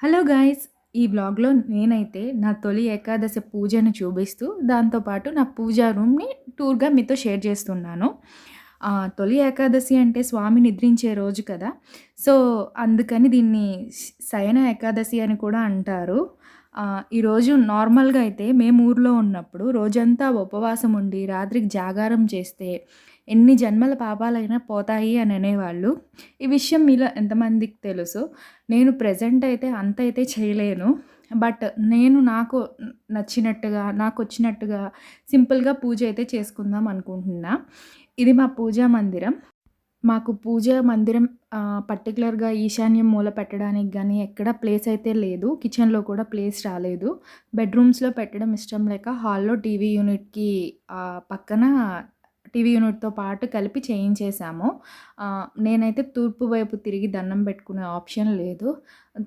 Hello guys ఈ బ్లాగ్లో నేనైతే నా తొలి ఏకాదశి పూజను చూపిస్తూ దాంతోపాటు నా పూజా రూమ్ని టూర్గా మీతో షేర్ చేస్తున్నాను. తొలి ఏకాదశి అంటే స్వామి నిద్రించే రోజు కదా. సో అందుకని దీన్ని శయన ఏకాదశి అని కూడా అంటారు. ఈరోజు నార్మల్గా అయితే మేము ఊర్లో ఉన్నప్పుడు రోజంతా ఉపవాసం ఉండి రాత్రికి జాగారం చేస్తే ఎన్ని జన్మల పాపాలైనా పోతాయి అని అనేవాళ్ళు. ఈ విషయం మీలో ఎంతమందికి తెలుసు? నేను ప్రజెంట్ అయితే అంత అయితే చేయలేను. బట్ నేను నాకు నచ్చినట్టుగా నాకు వచ్చినట్టుగా సింపుల్గా పూజ అయితే చేసుకుందాం అనుకుంటున్నా. ఇది మా పూజా మందిరం. మాకు పూజ మందిరం పర్టికులర్గా ఈశాన్యం మూల పెట్టడానికి కానీ ఎక్కడ ప్లేస్ అయితే లేదు కిచెన్లో కూడా ప్లేస్ రాలేదు. బెడ్రూమ్స్లో పెట్టడం ఇష్టం లేక హాల్లో టీవీ యూనిట్కి పక్కన టీవీ యూనిట్తో పాటు కలిపి చేయించేసాము నేనైతే తూర్పు వైపు తిరిగి దండం పెట్టుకునే ఆప్షన్ లేదు.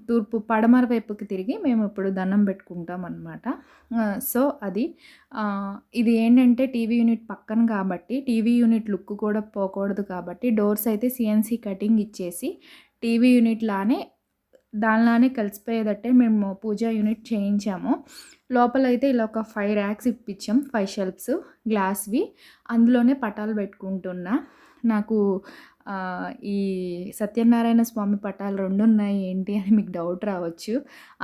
తూర్పు పడమర వైపుకి తిరిగి మేము ఇప్పుడు దండం పెట్టుకుంటాం అనమాట సో అది ఇది ఏంటంటే టీవీ యూనిట్ పక్కన కాబట్టి టీవీ యూనిట్ లుక్ కూడా పోకూడదు కాబట్టి డోర్స్ అయితే సిఎన్సి కటింగ్ ఇచ్చేసి టీవీ యూనిట్ లానే దానిలానే కలిసిపోయేటట్టే మేము పూజా యూనిట్ చేయించాము. లోపలైతే ఇలా ఒక ఫైవ్ ర్యాక్స్ ఇప్పించాం ఫైవ్ షెల్ఫ్స్ గ్లాస్వి అందులోనే పటాలు పెట్టుకుంటున్నా. నాకు ఈ సత్యనారాయణ స్వామి పటాలు రెండు ఉన్నాయి ఏంటి అని మీకు డౌట్ రావచ్చు.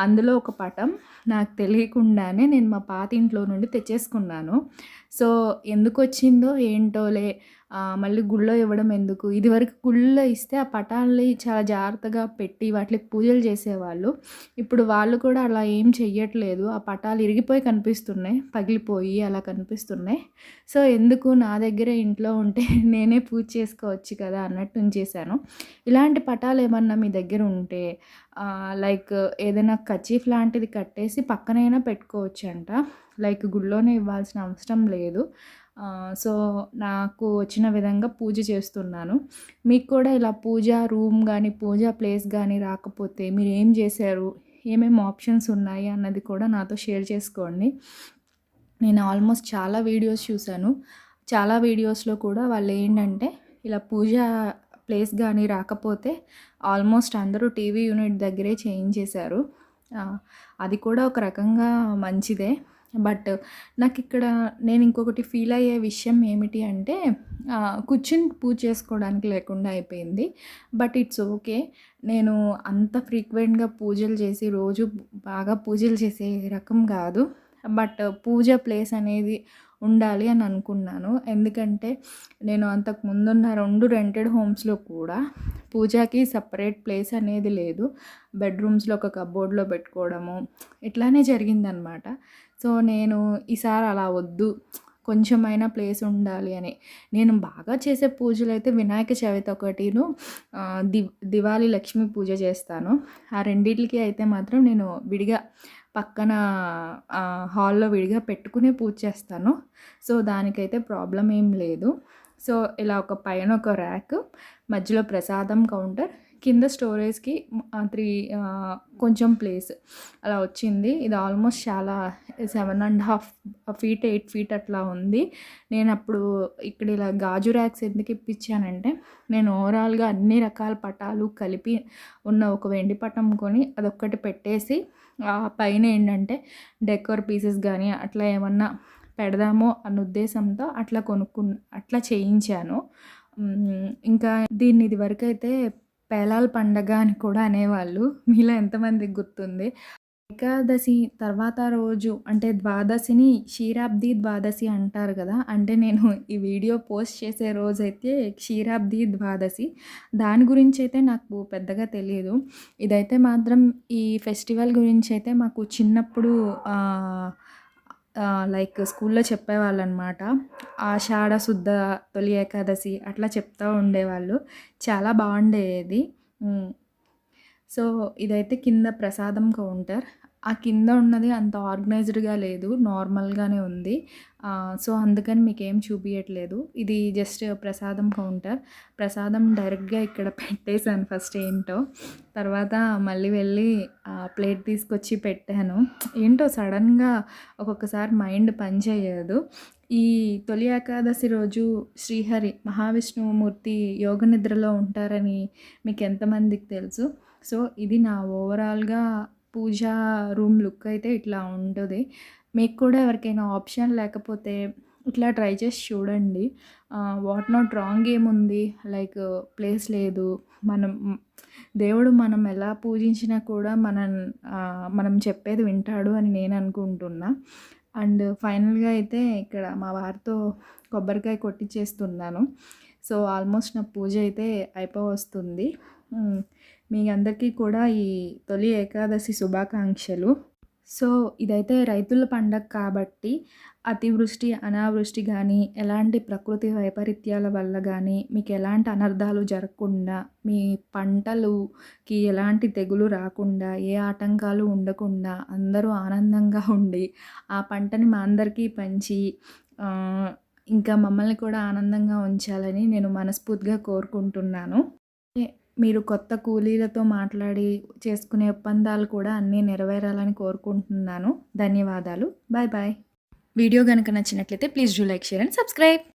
అందులో ఒక పటం నాకు తెలియకుండానే నేను మా పాత ఇంట్లో నుండి తెచ్చేసుకున్నాను. సో ఎందుకు వచ్చిందో ఏంటోలే మళ్ళీ గుళ్ళో ఇవ్వడం ఎందుకు? ఇదివరకు గుళ్ళో ఇస్తే ఆ పటాలని చాలా జాగ్రత్తగా పెట్టి వాటికి పూజలు చేసేవాళ్ళు. ఇప్పుడు వాళ్ళు కూడా అలా ఏం చెయ్యట్లేదు. ఆ పటాలు ఇరిగిపోయి కనిపిస్తున్నాయి పగిలిపోయి అలా కనిపిస్తున్నాయి. సో ఎందుకు నా దగ్గర ఇంట్లో ఉంటే నేనే పూజ చేసుకోవచ్చు కదా అన్నట్టు ఉంచేసాను ఇలాంటి పటాలు ఏమన్నా మీ దగ్గర ఉంటే లైక్ ఏదైనా కచీఫ్ లాంటిది కట్టేసి పక్కనైనా పెట్టుకోవచ్చు అంట లైక్ గుళ్ళోనే ఇవ్వాల్సిన అవసరం లేదు. సో నాకు వచ్చిన విధంగా పూజ చేస్తున్నాను. మీకు కూడా ఇలా పూజ రూమ్ కానీ పూజ ప్లేస్ కానీ రాకపోతే మీరు ఏం చేశారు? ఏమేమి ఆప్షన్స్ ఉన్నాయి? అన్నది కూడా నాతో షేర్ చేసుకోండి. నేను ఆల్మోస్ట్ చాలా వీడియోస్ చూశాను. చాలా వీడియోస్లో కూడా వాళ్ళు ఏంటంటే ఇలా పూజ ప్లేస్ కానీ రాకపోతే ఆల్మోస్ట్ అందరూ టీవీ యూనిట్ దగ్గరే చేయించేశారు అది కూడా ఒక రకంగా మంచిదే. బట్ నాకు ఇక్కడ నేను ఇంకొకటి ఫీల్ అయ్యే విషయం ఏమిటి అంటే కూర్చుని పూజ చేసుకోవడానికి లేకుండా అయిపోయింది. But it's okay. నేను అంత ఫ్రీక్వెంట్గా పూజలు చేసి రోజు బాగా పూజలు చేసే రకం కాదు. బట్ పూజ ప్లేస్ అనేది ఉండాలి అని అనుకున్నాను. ఎందుకంటే నేను అంతకు ముందున్న రెండు రెంటెడ్ హోమ్స్లో కూడా పూజకి సపరేట్ ప్లేస్ అనేది లేదు. బెడ్రూమ్స్లో ఒక కబోర్డ్లో పెట్టుకోవడము ఇట్లానే జరిగిందనమాట సో నేను ఈసారి అలా వద్దు. కొంచెమైనా ప్లేస్ ఉండాలి అని. నేను బాగా చేసే పూజలు అయితే వినాయక చవితి ఒకటిను ది దివాళీ లక్ష్మీ పూజ చేస్తాను. ఆ రెండింటికి అయితే మాత్రం నేను విడిగా పక్కన హాల్లో విడిగా పెట్టుకునే పూజ చేస్తాను. సో దానికైతే ప్రాబ్లం ఏం లేదు. సో ఇలా ఒక పైన ఒక ర్యాక్ మధ్యలో ప్రసాదం కౌంటర్ కింద స్టోరేజ్కి త్రీ కొంచెం ప్లేస్ అలా వచ్చింది. ఇది ఆల్మోస్ట్ చాలా seven and half feet eight feet అట్లా ఉంది. నేను అప్పుడు ఇక్కడ ఇలా గాజు ర్యాక్స్ ఎందుకు ఇప్పించానంటే నేను ఓవరాల్గా అన్ని రకాల పటాలు కలిపి ఉన్న ఒక వెండి పటం కొని అదొక్కటి పెట్టేసి ఆ పైన ఏంటంటే డెకోర్ పీసెస్ కానీ అట్లా ఏమన్నా పెడదామో అన్న ఉద్దేశంతో అట్లా కొనుక్కు అట్లా చేయించాను. ఇంకా దీన్ని ఇదివరకు అయితే పేలాల పండగ అని కూడా అనేవాళ్ళు. మీలో ఎంతమందికి గుర్తుంది? ఏకాదశి తర్వాత రోజు అంటే ద్వాదశిని క్షీరాబ్ది ద్వాదశి అంటారు కదా? అంటే నేను ఈ వీడియో పోస్ట్ చేసే రోజైతే క్షీరాబ్ది ద్వాదశి. దాని గురించి అయితే నాకు పెద్దగా తెలియదు ఇదైతే మాత్రం ఈ ఫెస్టివల్ గురించి అయితే మాకు చిన్నప్పుడు లైక్ స్కూల్లో చెప్పేవాళ్ళు అనమాట ఆషాఢ శుద్ధ తొలి ఏకాదశి అట్లా చెప్తూ ఉండేవాళ్ళు. చాలా బాగుండేది. సో ఇదైతే కింద ప్రసాదం కౌంటర్. ఆ కింద ఉన్నది అంత ఆర్గనైజ్డ్గా లేదు నార్మల్గానే ఉంది. సో అందుకని మీకు ఏం చూపించట్లేదు ఇది జస్ట్ ప్రసాదం కౌంటర్. ప్రసాదం డైరెక్ట్గా ఇక్కడ పెట్టేశాను ఫస్ట్ ఏంటో. తర్వాత మళ్ళీ వెళ్ళి ఆ ప్లేట్ తీసుకొచ్చి పెట్టాను. ఏంటో సడన్గా ఒక్కొక్కసారి మైండ్ పనిచేయదు ఈ తొలి ఏకాదశి రోజు శ్రీహరి మహావిష్ణుమూర్తి యోగ నిద్రలో ఉంటారని మీకు ఎంతమందికి తెలుసు? సో ఇది నా ఓవరాల్‌గా పూజా రూమ్ లుక్ అయితే ఇట్లా ఉంటుంది మీకు కూడా ఎవరికైనా ఆప్షన్ లేకపోతే ఇట్లా ట్రై చేసి చూడండి. వాట్ నాట్ రాంగ్ ఏముంది. లైక్ ప్లేస్ లేదు. మనం దేవుడు మనం ఎలా పూజించినా కూడా మనం మనం చెప్పేది వింటాడు అని నేను అనుకుంటున్నా. అండ్ ఫైనల్‌గా అయితే ఇక్కడ మా వారితో కొబ్బరికాయ కొట్టించేస్తున్నాను సో, ఆల్మోస్ట్ నా పూజ అయితే అయిపోవస్తుంది. మీ అందరికీ కూడా ఈ తొలి ఏకాదశి శుభాకాంక్షలు. సో, ఇదైతే రైతుల పండగ కాబట్టి అతివృష్టి, అనావృష్టి కానీ ఎలాంటి ప్రకృతి వైపరీత్యాల వల్ల కానీ మీకు ఎలాంటి అనర్థాలు జరగకుండా, మీ పంటలుకి ఎలాంటి తెగులు రాకుండా, ఏ ఆటంకాలు ఉండకుండా, అందరూ ఆనందంగా ఉండి, ఆ పంటని మా అందరికీ పంచి ఇంకా మమ్మల్ని కూడా ఆనందంగా ఉంచాలని నేను మనస్ఫూర్తిగా కోరుకుంటున్నాను. మీరు కొత్త కూలీలతో మాట్లాడి చేసుకునే ఒప్పందాలు కూడా అన్నీ నెరవేరాలని కోరుకుంటున్నాను. ధన్యవాదాలు. Bye bye. వీడియో గనుక నచ్చినట్లయితే please do like, share and subscribe.